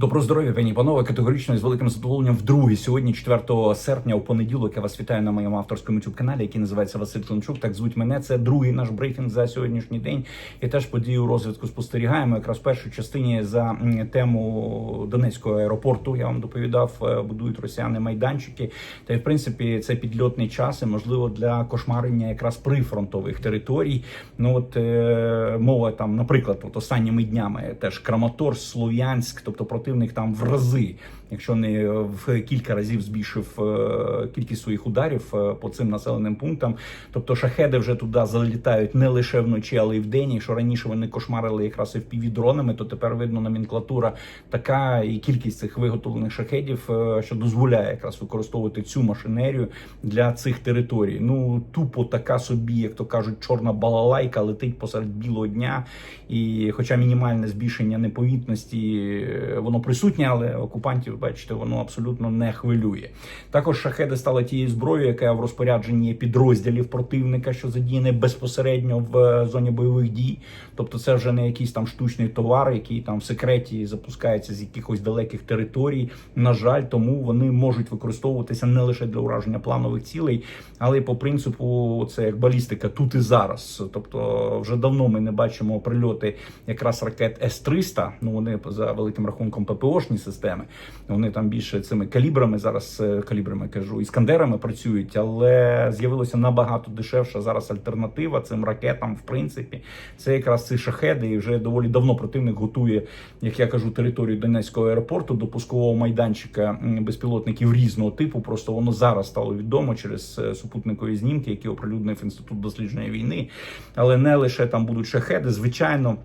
Добро здоров'я, пані панове. Категорично з великим задоволенням вдруге сьогодні, 4 серпня, у понеділок, я вас вітаю на моєму авторському youtube каналі, який називається Василь Климчук. Так звуть мене. Це другий наш брифінг за сьогоднішній день. І теж подію розвитку спостерігаємо. Якраз в першій частині за тему Донецького аеропорту я вам доповідав, е, будують росіяни майданчики. Та й в принципі це підльотний час і можливо для кошмарення якраз прифронтових територій. Ну от е, мова там, наприклад, от останніми днями теж Краматорськ, Слов'янськ, тобто противник там в рази, якщо не в кілька разів збільшив е, кількість своїх ударів е, по цим населеним пунктам. Тобто шахеди вже туди залітають не лише вночі, але й вдень. Якщо раніше вони кошмарили якраз fpv дронами, то тепер видно номенклатура така і кількість цих виготовлених шахедів, е, що дозволяє якраз використовувати цю машинерію для цих територій. Ну тупо така собі, як то кажуть, чорна балалайка летить посеред білого дня. І, хоча мінімальне збільшення непомітності е, воно присутнє, але окупантів, бачите, воно абсолютно не хвилює. Також шахеди стали тією зброєю, яка в розпорядженні підрозділів противника, що задіяне безпосередньо в е, зоні бойових дій. Тобто, це вже не якийсь там штучний товар, який там в секреті запускається з якихось далеких територій. На жаль, тому вони можуть використовуватися не лише для ураження планових цілей, але й по принципу це як балістика тут і зараз. Тобто, вже давно ми не бачимо прильоти якраз ракет С-300, Ну вони за великим рахунком ППОшні системи. Вони там більше цими калібрами зараз е, калібрами кажу, іскандерами працюють, але з'явилося набагато дешевша зараз альтернатива цим ракетам. В принципі, це якраз ці шахеди, і вже доволі давно противник готує, як я кажу, територію Донецького аеропорту до пускового майданчика безпілотників різного типу. Просто воно зараз стало відомо через е, супутникові знімки, які оприлюднив інститут дослідження війни. Але не лише там будуть шахеди, звичайно.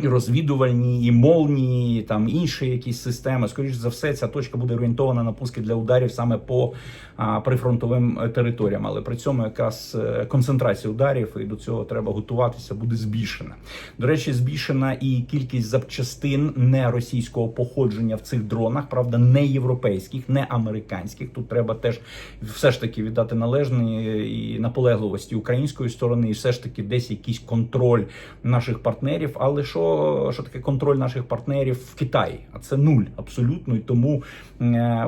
І розвідувальні, і молні, і там інші якісь системи. Скоріше за все, ця точка буде орієнтована на пуски для ударів саме по а, прифронтовим е, територіям. Але при цьому якраз е, концентрація ударів, і до цього треба готуватися, буде збільшена. До речі, збільшена і кількість запчастин не російського походження в цих дронах, правда, не європейських, не американських. Тут треба теж все ж таки віддати належне і наполегливості української сторони, і все ж таки десь якийсь контроль наших партнерів. Але що, що таке контроль наших партнерів в Китаї? А це нуль абсолютно. І тому,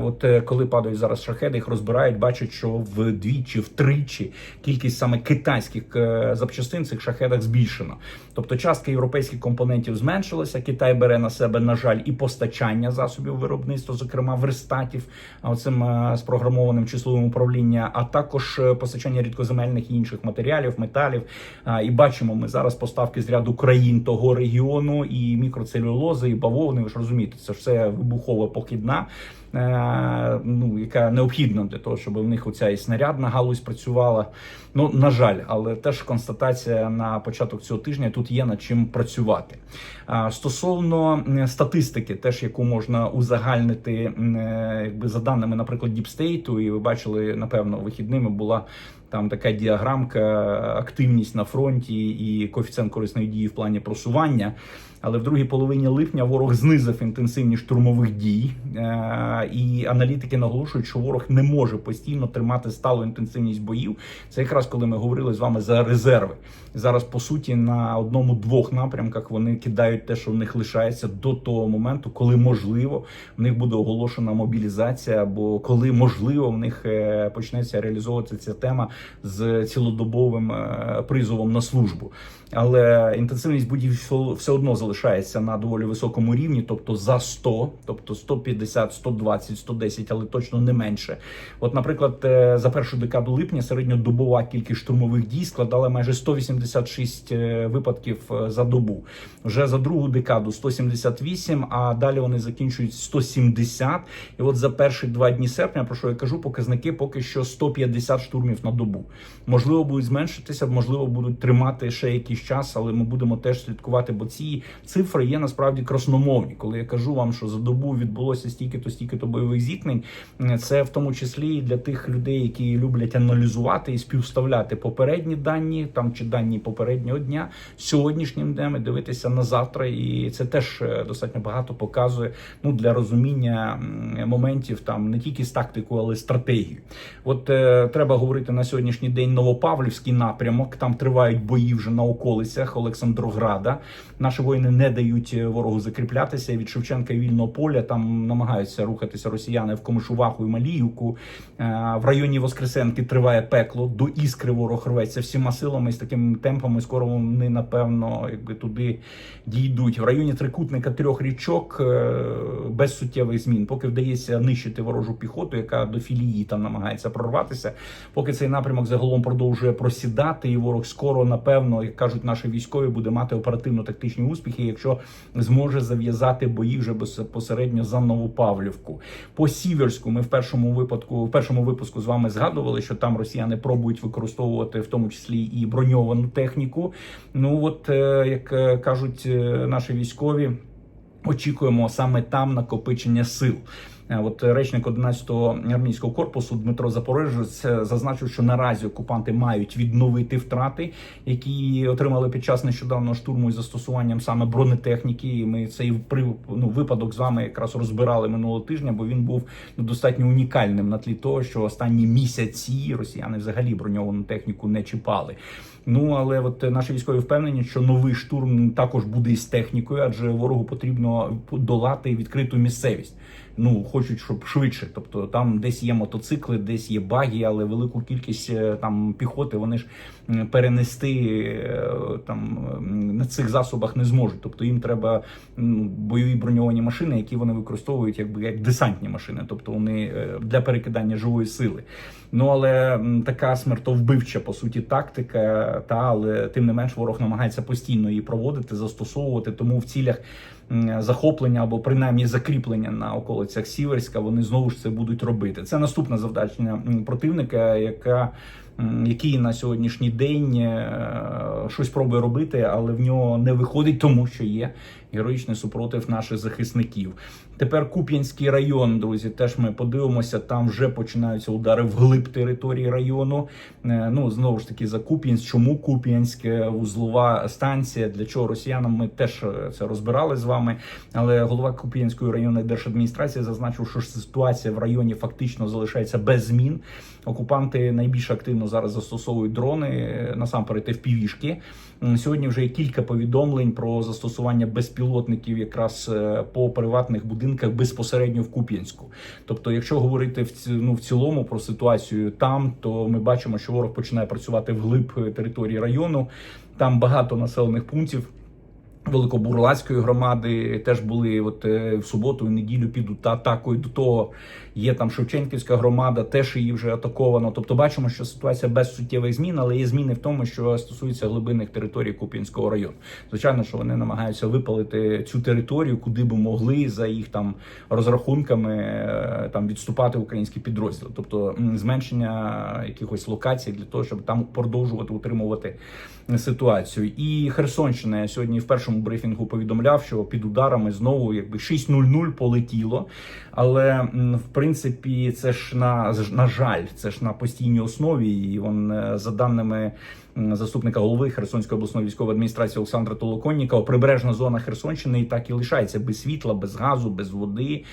от е, коли падають зараз шахеди, їх розбирають, бачать, що вдвічі, втричі кількість саме китайських е, запчастин в цих шахедах збільшена. Тобто частка європейських компонентів зменшилася. Китай бере на себе, на жаль, і постачання засобів виробництва, зокрема верстатів, оцим е, спрограмованим числовим управління, а також е, постачання рідкоземельних і інших матеріалів, металів. І бачимо ми зараз поставки з ряду країн того регіону, і мікроцелюлози, і бавовни. Ви ж розумієте, це ж все вибухова похідна. Е, Ну, яка необхідна для того, щоб в них оця і снарядна галузь працювала. Ну на жаль, але теж констатація на початок цього тижня тут є над чим працювати. Стосовно статистики, теж яку можна узагальнити, е, якби за даними, наприклад, Діпстейту, і ви бачили, напевно, вихідними була. Там така діаграмка, активність на фронті і коефіцієнт корисної дії в плані просування. Але в другій половині липня ворог знизив інтенсивність штурмових дій, Е, і аналітики наголошують, що ворог не може постійно тримати сталу інтенсивність боїв. Це якраз коли ми говорили з вами за резерви. Зараз по суті на одному-двох напрямках вони кидають те, що в них лишається до того моменту, коли можливо в них буде оголошена мобілізація, або коли можливо в них е, почнеться реалізовуватися ця тема з цілодобовим е, призовом на службу. Але інтенсивність будів все- одно залишається на доволі високому рівні, тобто за 100, тобто 150, 120, 110, але точно не менше. От, наприклад, е, за першу декаду липня середньодобова кількість штурмових дій складала майже 186 е, випадків е, за добу. Вже за другу декаду 178, а далі вони закінчують 170. І от за перші два дні серпня, про що я кажу, показники поки що 150 штурмів на добу. Можливо, будуть зменшитися, можливо, будуть тримати ще якийсь час, але ми будемо теж слідкувати, бо ці цифри є насправді красномовні. Коли я кажу вам, що за добу відбулося стільки-то, стільки-то бойових зіткнень, е, це в тому числі і для тих людей, які люблять аналізувати і співставляти попередні дані, там чи дані попереднього дня, сьогоднішнім днем і дивитися на завтра. І це теж е, достатньо багато показує ну для розуміння моментів там не тільки з тактикою, але й стратегію. От е, треба говорити на сьогоднішній день Новопавлівський напрямок. Там тривають бої вже на околицях Олександрограда. Наші воїни не дають ворогу закріплятися. Від Шевченка і вільного поля там намагаються рухатися росіяни в Комишуваху і Маліївку. Е, В районі Воскресенки триває пекло. До іскри ворог рветься всіма силами з такими темпами. Скоро вони напевно якби туди дійдуть. В районі трикутника трьох річок е, без суттєвих змін, поки вдається нищити ворожу піхоту, яка до філії там намагається прорватися. Поки цей напрямок загалом продовжує просідати, і ворог скоро, напевно, як кажуть наші військові, буде мати оперативно-тактичні успіхи, якщо зможе зав'язати бої вже безпосередньо за Новопавлівку. По Сіверську ми в першому випадку, в першому випуску з вами згадували, що там росіяни пробують використовувати в тому числі і броньовану техніку. Ну от е, як е, кажуть е, наші військові. Очікуємо саме там накопичення сил. Е, От речник 11-го армійського корпусу Дмитро Запорожець е, зазначив, що наразі окупанти мають відновити втрати, які отримали під час нещодавнього штурму із застосуванням саме бронетехніки. Ми цей ну, випадок з вами якраз розбирали минулого тижня, бо він був ну, достатньо унікальним на тлі того, що останні місяці росіяни взагалі броньовану техніку не чіпали. Ну але от наші військові впевнені, що новий штурм також буде із технікою, адже ворогу потрібно долати відкриту місцевість. Ну хочуть, щоб швидше. Тобто там десь є мотоцикли, десь є баги, але велику кількість е, там піхоти вони ж перенести е, там на цих засобах не зможуть. Тобто їм треба бойові броньовані машини, які вони використовують якби як десантні машини, тобто вони е, для перекидання живої сили. Ну але така смертовбивча по суті тактика, та але тим не менш ворог намагається постійно її проводити, застосовувати. Тому в цілях захоплення або принаймні закріплення на околицях Сіверська вони знову ж це будуть робити. Це наступне завдання противника, яка який на сьогоднішній день е, щось пробує робити, але в нього не виходить, тому що є героїчний супротив наших захисників. Тепер Куп'янський район, друзі, теж ми подивимося. Там вже починаються удари вглиб території району. Е, Ну знову ж таки за Куп'янськ. Чому Куп'янськ е, вузлова станція? Для чого росіянам? Ми теж це розбирали з вами. Але голова Куп'янської районної держадміністрації зазначив, що ситуація в районі фактично залишається без змін. Окупанти найбільш активно зараз застосовують дрони е, насамперед FPV-шки. Сьогодні вже є кілька повідомлень про застосування безпілотників якраз е, по приватних будинках безпосередньо в Куп'янську. Тобто, якщо говорити в ну, в цілому про ситуацію там, то ми бачимо, що ворог починає працювати вглиб е, території району. Там багато населених пунктів. Великобурлацької громади теж були от е, в суботу і неділю під та- атакою. До того є там Шевченківська громада, теж її вже атаковано. Тобто бачимо, що ситуація без суттєвих змін, але є зміни в тому, що стосується глибинних територій Куп'янського району. Звичайно, що вони намагаються випалити цю територію, куди би могли за їх там розрахунками е, там відступати українські підрозділи, тобто зменшення якихось локацій для того, щоб там продовжувати утримувати ситуацію. І Херсонщина сьогодні в першому брифінгу повідомляв, що під ударами знову якби 6.00 полетіло. Але в принципі, це ж на на жаль, це ж на постійній основі. І вон е, за даними заступника голови Херсонської обласної військової адміністрації Олександра Толоконнікова, прибережна зона Херсонщини і так і лишається без світла, без газу, без води.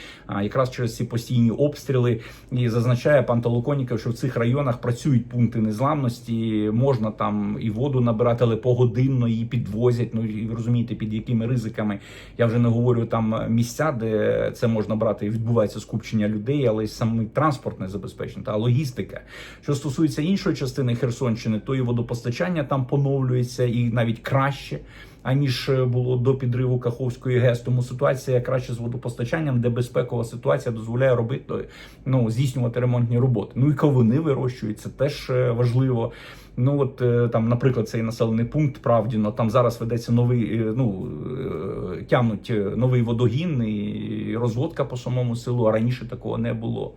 Якраз через ці постійні обстріли і зазначає пан Толоконніков, що в цих районах працюють пункти незламності, можна там і воду набирати, але погодинно її підвозять. Ну і розумієте, під якими ризиками. Я вже не говорю там місця, де це можна брати і відбувається скупчення людей, але й саме транспортне забезпечення та логістика. Що стосується іншої частини Херсонщини, то і водопостачання там поновлюється і навіть краще. Аніж було до підриву Каховської ГЕС, тому ситуація краще з водопостачанням, де безпекова ситуація дозволяє робити ну здійснювати ремонтні роботи. Ну і кавуни вирощують, це теж е, важливо. Ну от е, там, наприклад, цей населений пункт Правдіно, там зараз ведеться новий, е, ну е, тягнуть е, новий водогін і розводка по самому селу. А раніше такого не було.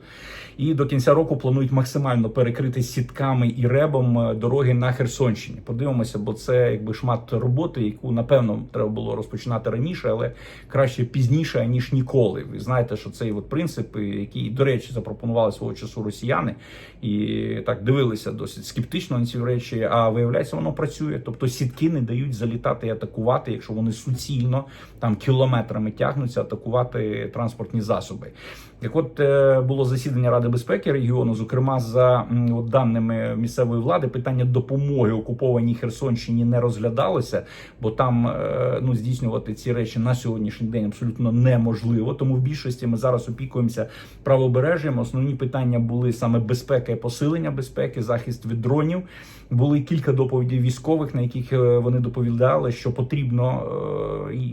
І до кінця року планують максимально перекрити сітками і ребом е, дороги на Херсонщині. Подивимося, бо це якби шмат роботи, яку напевно треба було розпочинати раніше, але краще пізніше ніж ніколи. Ви знаєте, що цей от принцип, який, до речі, запропонували свого часу росіяни, і так дивилися досить скептично на ці речі. А виявляється, воно працює. Тобто сітки не дають залітати і атакувати, якщо вони суцільно там кілометрами тягнуться, атакувати транспортні засоби. Так, от е, було засідання Ради безпеки регіону. Зокрема, за даними місцевої влади, питання допомоги окупованій Херсонщині не розглядалося, бо там е, ну здійснювати ці речі на сьогоднішній день абсолютно неможливо. Тому в більшості ми зараз опікуємося правобережжям. Основні питання були саме безпека і посилення безпеки, захист від дронів. Були кілька доповідей військових, на яких е, вони доповідали, що потрібно,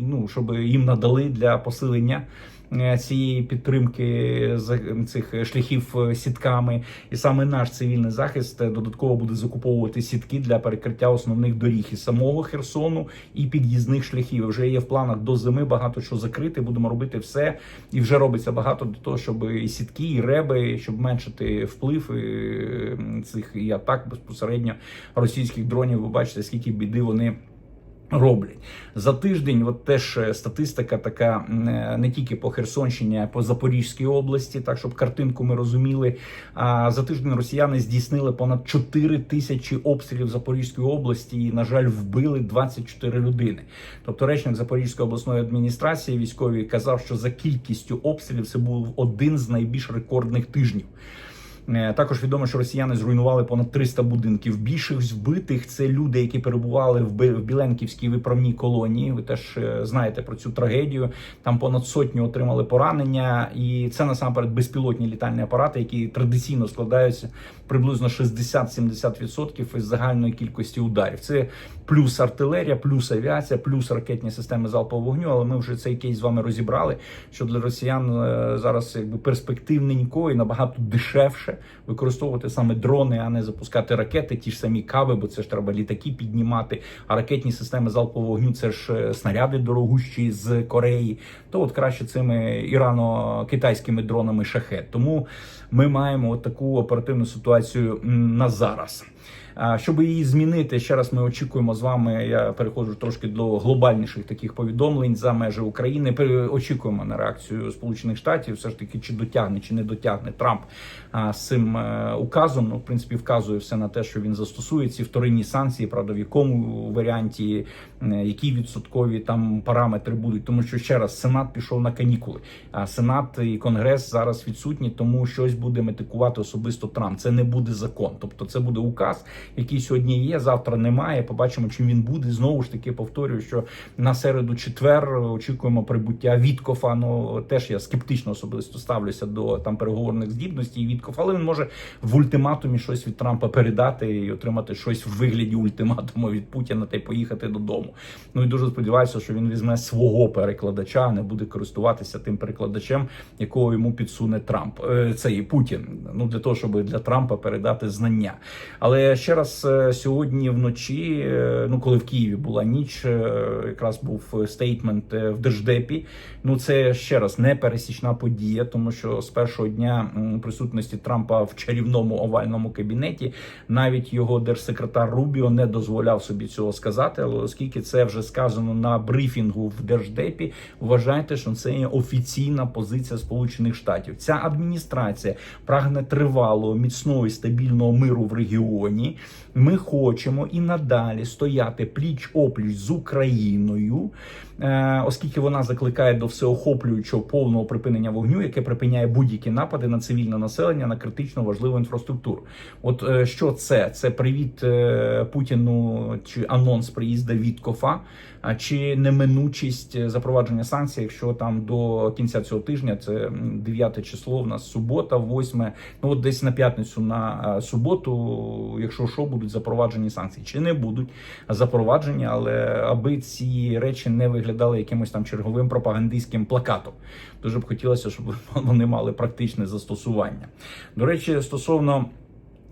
ну щоб їм надали для посилення цієї підтримки цих шляхів е, сітками, і саме наш цивільний захист е, додатково буде закуповувати сітки для перекриття основних доріг і самого Херсону і під'їзних шляхів. Вже є в планах до зими багато що закрити. Будемо робити все, і вже робиться багато для того, щоб і сітки, і реби, щоб меншити вплив е, цих і атак безпосередньо російських дронів. Ви бачите, скільки біди вони. Роблять за тиждень, от теж е, статистика така е, не тільки по Херсонщині, а по Запорізькій області, так щоб картинку ми розуміли. А за тиждень росіяни здійснили понад 4 тисячі обстрілів Запорізької області і, на жаль, вбили 24 людини. Тобто, речник Запорізької обласної адміністрації військовій казав, що за кількістю обстрілів це був один з найбільш рекордних тижнів. Е, Також відомо, що росіяни зруйнували понад 300 будинків. Більшість вбитих це люди, які перебували в Біленківській виправній колонії. Ви теж е, знаєте про цю трагедію. Там понад сотню отримали поранення, і це насамперед безпілотні літальні апарати, які традиційно складаються приблизно 60-70% із загальної кількості ударів. Це плюс артилерія, плюс авіація, плюс ракетні системи залпового вогню. Але ми вже цей кейс з вами розібрали. Що для росіян е, зараз якби перспективненько і набагато дешевше використовувати саме дрони, а не запускати ракети, ті ж самі кави, бо це ж треба літаки піднімати. А ракетні системи залпового вогню це ж е, снаряди дорогущі з Кореї. То от краще цими ірано-китайськими дронами шахет. Тому ми маємо от таку оперативну ситуацію на зараз. Щоб її змінити, ще раз ми очікуємо з вами. Я переходжу трошки до глобальніших таких повідомлень за межі України. Очікуємо на реакцію Сполучених Штатів. Все ж таки, чи дотягне, чи не дотягне Трамп з цим е, указом. Ну, в принципі, вказує все на те, що він застосує ці вторинні санкції. Правда, в якому варіанті, е, які відсоткові там параметри будуть, тому що ще раз Сенат пішов на канікули. А Сенат і Конгрес зараз відсутні, тому щось буде метикувати особисто Трамп. Це не буде закон, тобто це буде указ, який сьогодні є, завтра немає. Побачимо, чим він буде. Знову ж таки повторюю, що на середу четвер очікуємо прибуття Віткофа. Ну теж я скептично особисто ставлюся до там переговорних здібностей Віткофа, але він може в ультиматумі щось від Трампа передати і отримати щось в вигляді ультиматуму від Путіна та й поїхати додому. Ну і дуже сподіваюся, що він візьме свого перекладача, а не буде користуватися тим перекладачем, якого йому підсуне Трамп. Е, Це і Путін. Ну для того, щоб для Трампа передати знання. Але ще раз е, сьогодні вночі, е, ну коли в Києві була ніч, е, якраз був стейтмент в держдепі. Ну це ще раз не пересічна подія, тому що з першого дня присутності Трампа в чарівному овальному кабінеті навіть його держсекретар Рубіо не дозволяв собі цього сказати. Але оскільки це вже сказано на брифінгу в держдепі, вважайте, що це є офіційна позиція Сполучених Штатів. Ця адміністрація прагне тривалого, міцного і стабільного миру в регіоні. Ми хочемо і надалі стояти пліч опліч з Україною, оскільки вона закликає до всеохоплюючого повного припинення вогню, яке припиняє будь-які напади на цивільне населення на критично важливу інфраструктуру. От е, що це? Це привіт е, Путіну чи анонс приїзда Віткофа, а чи неминучість е, запровадження санкцій, якщо там до кінця цього тижня це м, 9 число, в нас субота, 8, ну от десь на п'ятницю на е, суботу, якщо що, будуть запроваджені санкції, чи не будуть запроваджені, але аби ці речі не виглядали якимось там черговим пропагандистським плакатом. Дуже б хотілося, щоб вони мали практичне застосування. До речі, стосовно.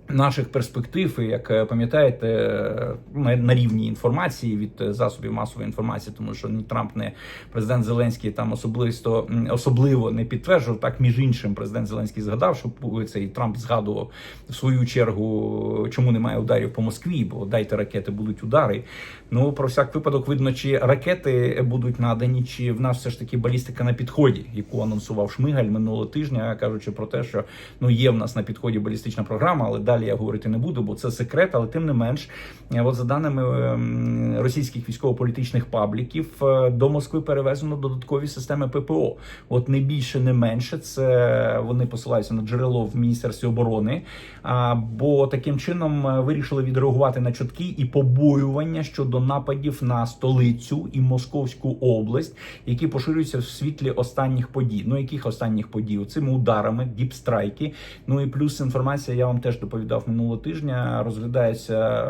Наших перспектив, і як е, пам'ятаєте, е, на, рівні інформації від е, засобів масової інформації, тому що ні Трамп, ні президент Зеленський там особисто особливо не підтверджував. Так між іншим, президент Зеленський згадав, що цей Трамп згадував в свою чергу, чому немає ударів по Москві, бо дайте ракети, будуть удари. Ну про всяк випадок видно, чи ракети будуть надані, чи в нас все ж таки балістика на підході, яку анонсував Шмигаль минулого тижня, кажучи про те, що ну є в нас на підході балістична програма, але далі я говорити не буду, бо це секрет, але тим не менш, е, от за даними ем, російських військово-політичних пабліків, е, до Москви перевезено додаткові системи ППО. От не більше, не менше. Це вони посилаються на джерело в міністерстві оборони. Бо таким чином е, вирішили відреагувати на чутки і побоювання щодо нападів на столицю і Московську область, які поширюються в світлі останніх подій. Ну яких останніх подій? Цими ударами, діпстрайки. Ну і плюс інформація. Я вам теж доповідав минулого тижня. Розглядаються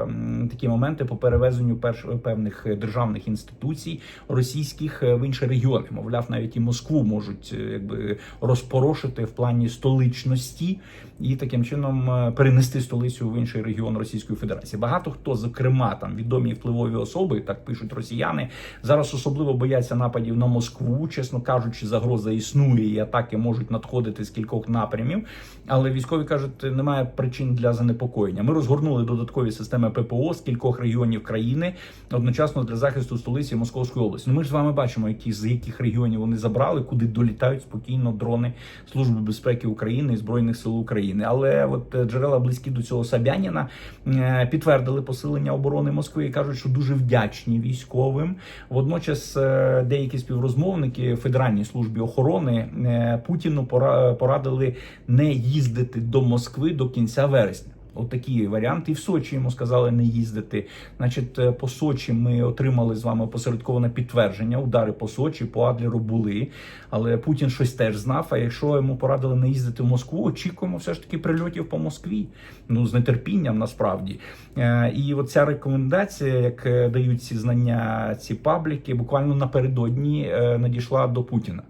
такі моменти по перевезенню перш певних державних інституцій російських е, в інші регіони. Мовляв, навіть і Москву можуть е, якби розпорошити в плані столичності і таким чином е, перенести столицю в інший регіон Російської Федерації. Багато хто, зокрема, там відомі впливові особи, так пишуть росіяни, зараз особливо бояться нападів на Москву. Чесно кажучи, загроза існує, і атаки можуть надходити з кількох напрямів. Але військові кажуть, немає причин для занепокоєння. Ми розгорнули додаткові системи ППО з кількох регіонів країни одночасно для захисту столиці Московської області. Ну ми ж з вами бачимо, які з яких регіонів вони забрали, куди долітають спокійно дрони Служби безпеки України і збройних сил України. Але от е, джерела близькі до цього Собяніна е, підтвердили посилення оборони Москви і кажуть, що дуже вдячні військовим. Водночас е, деякі співрозмовники Федеральній службі охорони е, Путіну пора- порадили не їздити до Москви до кінця вересня. От такі варіанти. І в Сочі йому сказали не їздити. Значить, е, по Сочі ми отримали з вами посередковане підтвердження. Удари по Сочі, по Адлеру були. Але Путін щось теж знав. А якщо йому порадили не їздити в Москву, очікуємо все ж таки прильотів по Москві. Ну з нетерпінням насправді. Е, І от ця рекомендація, як е, дають ці знання, ці пабліки, буквально напередодні надійшла до Путіна.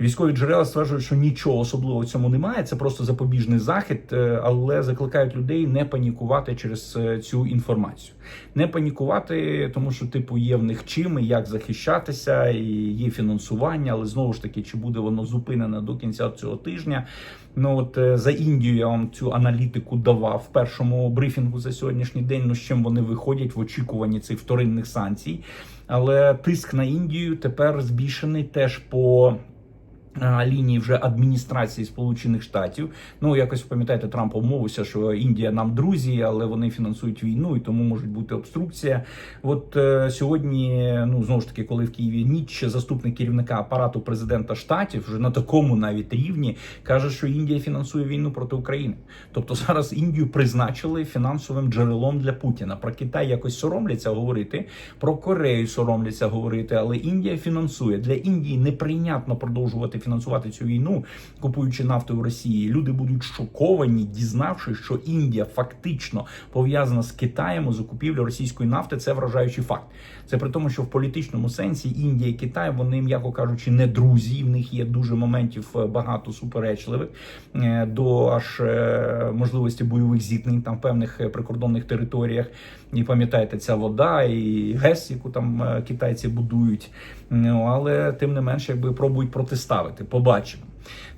Військові джерела стверджують, що нічого особливого в цьому немає. Це просто запобіжний захід, е, але закликають людей не панікувати через е, цю інформацію. Не панікувати, тому що типу є в них чим і як захищатися, і є фінансування, але знову ж таки, чи буде воно зупинене до кінця цього тижня? Ну от е, за Індію я вам цю аналітику давав в першому брифінгу за сьогоднішній день. Ну з чим вони виходять в очікуванні цих вторинних санкцій. Але тиск на Індію тепер збільшений теж по лінії вже адміністрації Сполучених Штатів. Ну якось пам'ятаєте, Трамп обмовився, що Індія нам друзі, але вони фінансують війну і тому може бути обструкція. От е, сьогодні, ну знову ж таки, коли в Києві ніч заступник керівника апарату президента штатів вже на такому навіть рівні каже, що Індія фінансує війну проти України. Тобто зараз Індію призначили фінансовим джерелом для Путіна. Про Китай якось соромляться говорити, про Корею соромляться говорити, але Індія фінансує для Індії неприйнятно продовжувати фінансувати цю війну, купуючи нафту в Росії. Люди будуть шоковані, дізнавшись, що Індія фактично пов'язана з Китаєм у закупівлі російської нафти. Це вражаючий факт. Це при тому, що в політичному сенсі Індія і Китай вони, м'яко кажучи, не друзі. В них є дуже моментів е, багато суперечливих е, до аж е, можливості бойових зіткнень там в певних прикордонних територіях. І пам'ятаєте, ця вода і ГЕС, яку там е, китайці будують. Ну але тим не менше, якби пробують протиставити. Побачимо.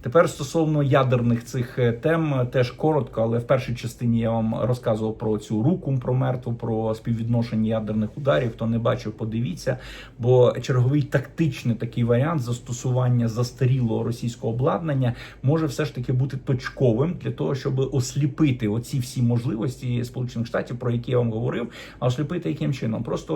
Тепер стосовно ядерних цих е, тем, е, теж коротко, але в першій частині я вам розказував про цю руку, про мертву, про співвідношення ядерних ударів. Хто не бачив, подивіться. Бо черговий тактичний такий варіант застосування застарілого російського обладнання може все ж таки бути точковим для того, щоб осліпити оці всі можливості Сполучених Штатів, про які я вам говорив. А осліпити яким чином? Просто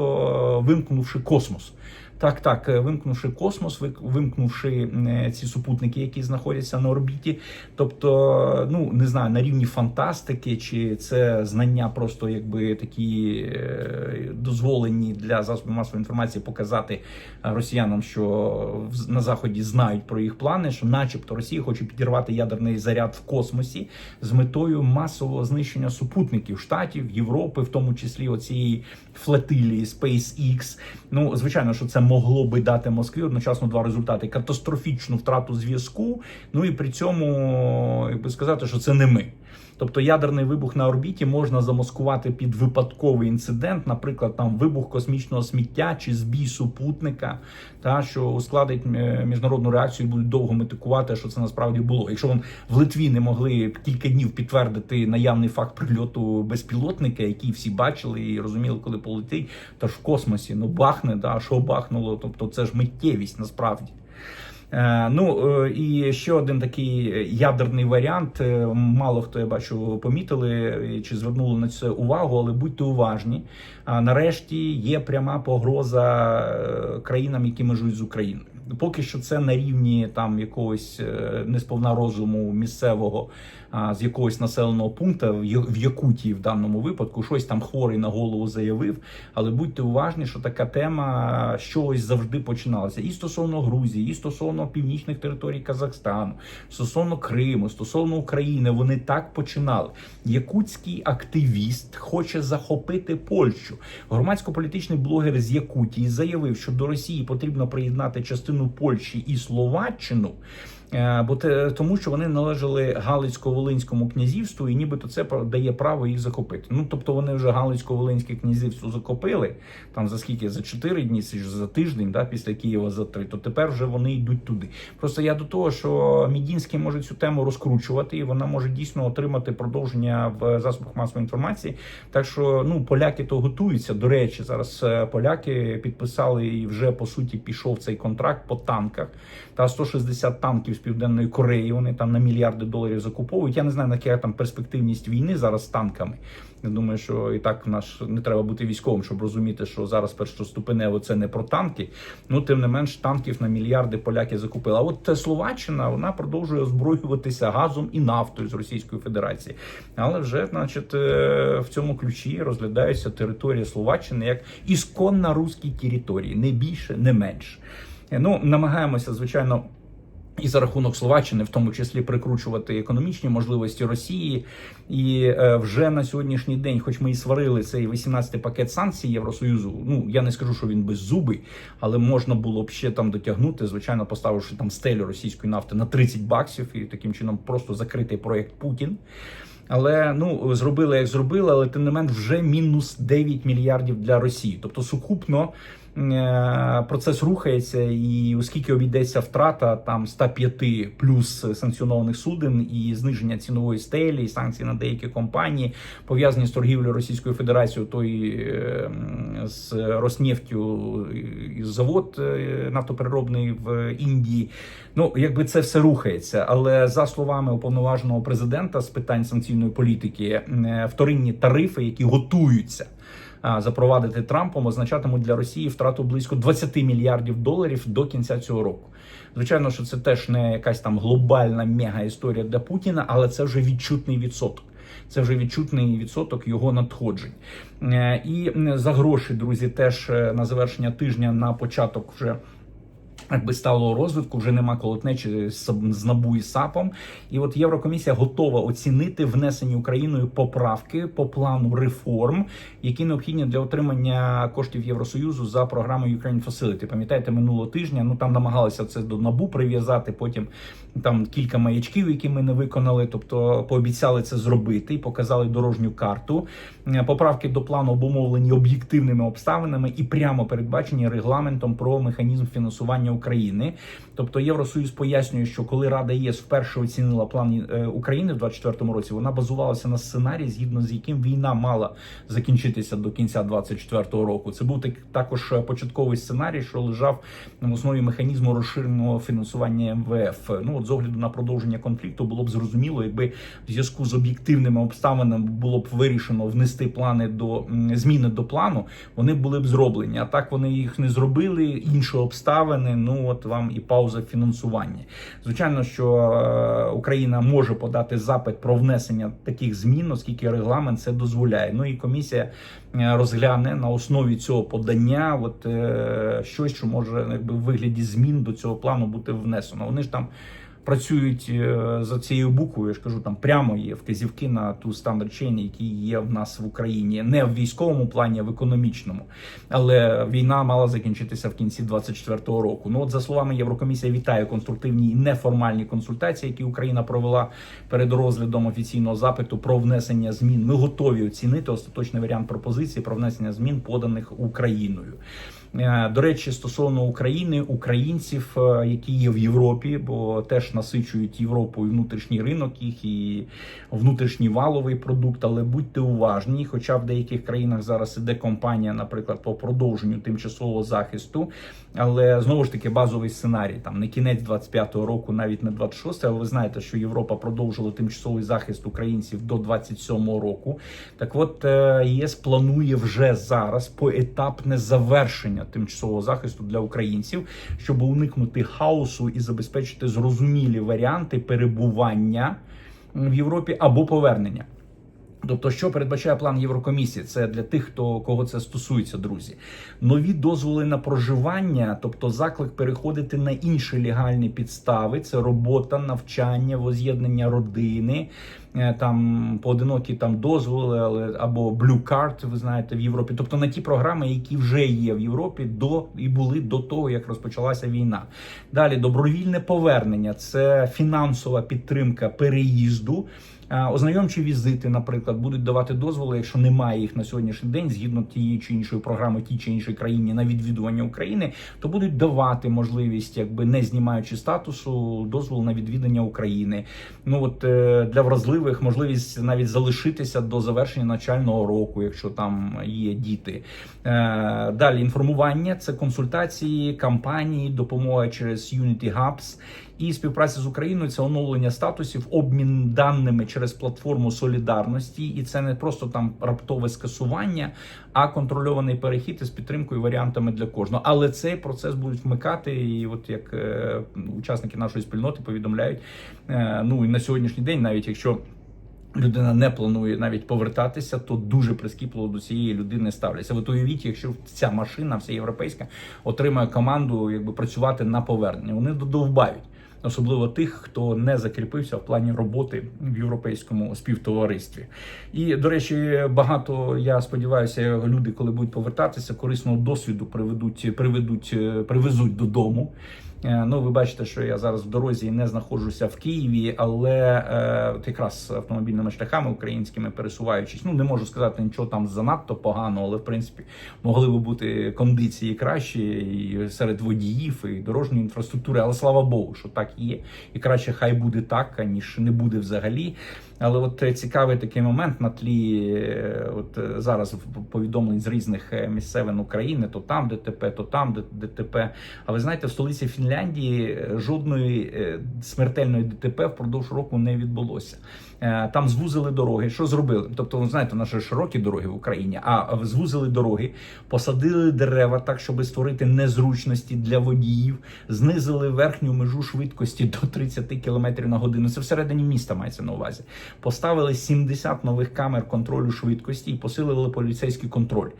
е, вимкнувши космос. Так, так, е, вимкнувши космос, вимкнувши е, ці супутники, які знаходяться на орбіті. Тобто, ну не знаю, на рівні фантастики, чи це знання просто якби такі е, дозволені для засобів масової інформації показати росіянам, що на заході знають про їх плани, що, начебто, Росія хоче підірвати ядерний заряд в космосі з метою масового знищення супутників штатів, Європи, в тому числі оцієї флотилії SpaceX. Ну, звичайно, що це могло би дати Москві одночасно два результати: катастрофічну втрату зв'язку. Ну і при цьому, якби сказати, що це не ми. Тобто ядерний вибух на орбіті можна замаскувати під випадковий інцидент, наприклад, там вибух космічного сміття чи збій супутника, та що ускладить е, міжнародну реакцію, і будуть довго метикувати, що це насправді було. Якщо вон в Литві не могли кілька днів підтвердити наявний факт прильоту безпілотника, який всі бачили і розуміли, коли полетить, то ж в космосі ну бахне, да, що бахнуло. Тобто це ж миттєвість насправді. Е, Ну е, і ще один такий ядерний варіант. е, Мало хто я бачу, помітили чи звернули на це увагу, але будьте уважні. Нарешті є пряма погроза країнам, які межують з Україною. Поки що це на рівні там якогось несповна розуму місцевого з якогось населеного пункту в Якутії в даному випадку щось там хворий на голову заявив. Але будьте уважні, що така тема щось завжди починалася і стосовно Грузії, і стосовно північних територій Казахстану, стосовно Криму, стосовно України. Вони так починали. Якутський активіст хоче захопити Польщу. Громадсько-політичний блогер з Якутії заявив, що до Росії потрібно приєднати частину Польщі і Словаччину. Е, Бо те, тому, що вони належали Галицько-Волинському князівству, і нібито це дає право їх захопити. Ну тобто вони вже Галицько-Волинське князівство захопили там за скільки за 4 дні, ж за тиждень, да, після Києва за 3, то тепер вже вони йдуть туди. Просто я до того, що Мідінський може цю тему розкручувати, і вона може дійсно отримати продовження в засобах масової інформації. Так що ну поляки то готуються. До речі, зараз е, поляки підписали і вже по суті пішов цей контракт по танках. Та 160 танків південної Кореї. Вони там на мільярди доларів закуповують. Я не знаю, на яка там перспективність війни зараз з танками. Я думаю, що і так наш не треба бути військовим, щоб розуміти, що зараз першоступенево це не про танки. Ну тим не менш, танків на мільярди поляки закупили. А от Словаччина вона продовжує озброюватися газом і нафтою з Російської Федерації. Але вже, значить, е, в цьому ключі розглядається територія Словаччини як ісконна руській території, не більше, не менше. Е, Ну намагаємося, звичайно. І за рахунок Словаччини, в тому числі прикручувати економічні можливості Росії, і е, вже на сьогоднішній день, хоч ми і сварили цей 18-й пакет санкцій Євросоюзу. Ну я не скажу, що він беззубий, але можна було б ще там дотягнути, звичайно, поставивши там стелю російської нафти на 30 баксів і таким чином просто закритий проект Путін. Але ну зробили як зробили, але тим не менш вже мінус 9 мільярдів для Росії. Тобто сукупно процес рухається, і оскільки обійдеться втрата там 105 плюс санкціонованих суден і зниження цінової стелі, і санкції на деякі компанії пов'язані з торгівлею Російською Федерацією, то і е, з Роснефтю і завод е, нафтопереробний в Індії. Ну якби це все рухається, але за словами уповноваженого президента з питань санкційної політики, е, вторинні тарифи, які готуються. Запровадити Трампом означатимуть для Росії втрату близько 20 мільярдів доларів до кінця цього року. Звичайно, що це теж не якась там глобальна мега історія для Путіна, але це вже відчутний відсоток. Це вже відчутний відсоток його надходжень. Е, І за гроші, друзі, теж е, на завершення тижня на початок вже. Якби сталого розвитку вже нема колотнечі з НАБУ і САПом. І от Єврокомісія готова оцінити внесені Україною поправки по плану реформ, які необхідні для отримання коштів Євросоюзу за програмою Ukraine Facility. Пам'ятаєте, минулого тижня ну там намагалися це до НАБУ прив'язати. Потім там кілька маячків, які ми не виконали. Тобто пообіцяли це зробити і показали дорожню карту. Е, Поправки до плану обумовлені об'єктивними обставинами і прямо передбачені регламентом про механізм фінансування України. Тобто Євросоюз пояснює, що коли Рада ЄС вперше оцінила план е, України в 2024 році, вона базувалася на сценарії, згідно з яким війна мала закінчитися до кінця 2024 року. Це був так також е, початковий сценарій, що лежав в основі механізму розширеного фінансування МВФ. Ну от з огляду на продовження конфлікту було б зрозуміло, якби в зв'язку з об'єктивними обставинами було б вирішено внести плани до зміни до плану, вони були б зроблені. А так вони їх не зробили. Інші обставини. Ну от вам і пауза фінансування. Звичайно, що е, Україна може подати запит про внесення таких змін, оскільки регламент це дозволяє. Ну і комісія е, розгляне на основі цього подання, от е, щось, що може якби в вигляді змін до цього плану бути внесено. Вони ж там. Працюють е, за цією буквою, я ж кажу, там прямо є вказівки на ту стандарт чейн, які є в нас в Україні, не в військовому плані, а в економічному. Але війна мала закінчитися в кінці 24-го року. Ну от за словами Єврокомісія вітає конструктивні і неформальні консультації, які Україна провела перед розглядом офіційного запиту про внесення змін. Ми готові оцінити остаточний варіант пропозиції про внесення змін, поданих Україною. Е, До речі, стосовно України, українців, е, які є в Європі, бо теж насичують Європою внутрішній ринок їх і внутрішній валовий продукт. Але будьте уважні, хоча в деяких країнах зараз іде компанія, наприклад, по продовженню тимчасового захисту. Але знову ж таки базовий сценарій там не кінець 25-го року, навіть не 26-й, Але ви знаєте, що Європа продовжила тимчасовий захист українців до 27-го року. Так, от е, ЄС планує вже зараз поетапне завершення тимчасового захисту для українців, щоб уникнути хаосу і забезпечити зрозумілі варіанти перебування в Європі або повернення. Тобто, що передбачає план Єврокомісії, це для тих, хто кого це стосується, друзі. Нові дозволи на проживання, тобто заклик переходити на інші легальні підстави. Це робота, навчання, воз'єднання родини, е, там поодинокі там дозволи, але або Blue Card, ви знаєте, в Європі. Тобто на ті програми, які вже є в Європі, до і були до того, як розпочалася війна. Далі добровільне повернення це фінансова підтримка переїзду. Ознайомчі візити, наприклад, будуть давати дозволи, якщо немає їх на сьогоднішній день, згідно тієї чи іншої програми, тій чи іншій країні на відвідування України, то будуть давати можливість, якби не знімаючи статусу, дозвол на відвідання України. Ну от е, для вразливих можливість навіть залишитися до завершення навчального року, якщо там є діти. Е, Далі інформування це консультації, кампанії, допомога через Unity Hubs. І співпраця з Україною це оновлення статусів, обмін даними через платформу солідарності, і це не просто там раптове скасування, а контрольований перехід із підтримкою варіантами для кожного. Але цей процес будуть вмикати, і от як е, учасники нашої спільноти повідомляють, е, ну і на сьогоднішній день, навіть якщо. Людина не планує навіть повертатися, то дуже прискіпливо до цієї людини ставляться. Ви уявіть, якщо ця машина, вся європейська, отримає команду, якби працювати на повернення. Вони додовбають, особливо тих, хто не закріпився в плані роботи в європейському співтоваристві. І до речі, багато я сподіваюся, люди, коли будуть повертатися, корисного досвіду приведуть, приведуть, привезуть додому. Е, Ну, ви бачите, що я зараз в дорозі не знаходжуся в Києві, але е, от якраз автомобільними шляхами українськими пересуваючись, ну не можу сказати нічого там занадто погано, але в принципі могли би бути кондиції кращі і серед водіїв і дорожньої інфраструктури. Але слава Богу, що так є, і краще хай буде так, аніж не буде взагалі. Але от е, цікавий такий момент на тлі, е, от е, зараз повідомлень з різних місцевин України, то там ДТП, то там ДТП. А ви знаєте, в столиці Фінляндії жодної смертельної ДТП впродовж року не відбулося. Е, Там звузили дороги. Що зробили? Тобто, ви знаєте, наші широкі дороги в Україні, а звузили дороги, посадили дерева так, щоб створити незручності для водіїв, знизили верхню межу швидкості до 30 км на годину. Це всередині міста мається на увазі. Поставили 70 нових камер контролю швидкості і посилили поліцейський контроль.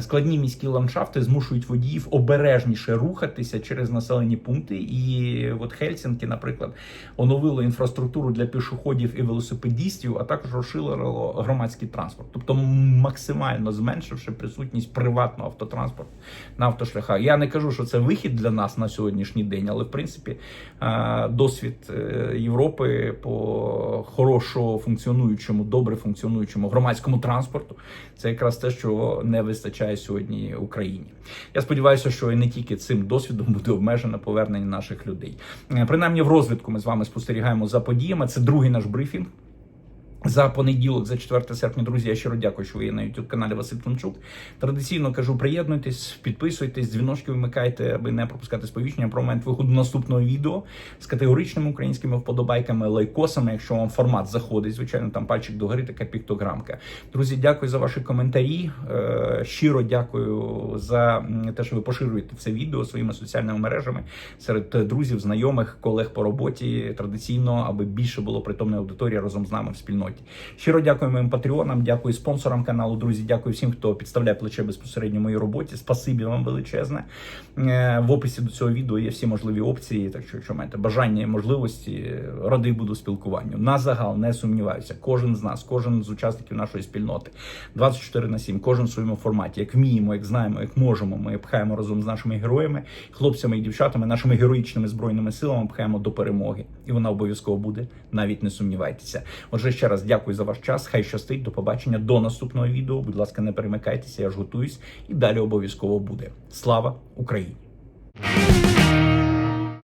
Складні міські ландшафти змушують водіїв обережніше рухатися через населені пункти. І от Хельсінки, наприклад, оновило інфраструктуру для пішоходів і велосипедістів, а також розширило громадський транспорт, тобто максимально зменшивши присутність приватного автотранспорту на автошляхах. Я не кажу, що це вихід для нас на сьогоднішній день, але в принципі е, досвід е, Європи по хорошо функціонуючому, добре функціонуючому громадському транспорту це якраз те, що не вистачає сьогодні Україні. Я сподіваюся, що і не тільки цим досвідом буде обмежено повернення наших людей. Е, Принаймні в розвитку ми з вами спостерігаємо за подіями. Це другий наш брифінг. За понеділок, за 4 серпня, друзі, я щиро дякую, що ви є на youtube каналі Василь Томчук. Традиційно кажу, приєднуйтесь, підписуйтесь, дзвіночки вмикайте, аби не пропускати сповіщення про момент виходу наступного відео з категоричними українськими вподобайками, лайкосами. Якщо вам формат заходить, звичайно, там пальчик догори, така піктограмка. Друзі, дякую за ваші коментарі. Е, Щиро дякую за те, що ви поширюєте це відео своїми соціальними мережами серед друзів, знайомих, колег по роботі. Традиційно, аби більше було притомної аудиторії разом з нами в спільноті. Щиро дякую моїм патреонам, дякую спонсорам каналу. Друзі, дякую всім, хто підставляє плече безпосередньо моїй роботі. Спасибі вам величезне. Е, В описі до цього відео є всі можливі опції. Так що, якщо маєте бажання і можливості, радий буду спілкуванню. На загал не сумніваюся. Кожен з нас, кожен з учасників нашої спільноти, 24 на 7, кожен в своєму форматі, як вміємо, як знаємо, як можемо. Ми пхаємо разом з нашими героями, хлопцями і дівчатами, нашими героїчними збройними силами пхаємо до перемоги, і вона обов'язково буде. Навіть не сумнівайтеся. Отже, ще раз раз дякую за ваш час. Хай щастить. До побачення до наступного відео. Будь ласка, не перемикайтеся, я ж готуюсь, і далі обов'язково буде. Слава Україні!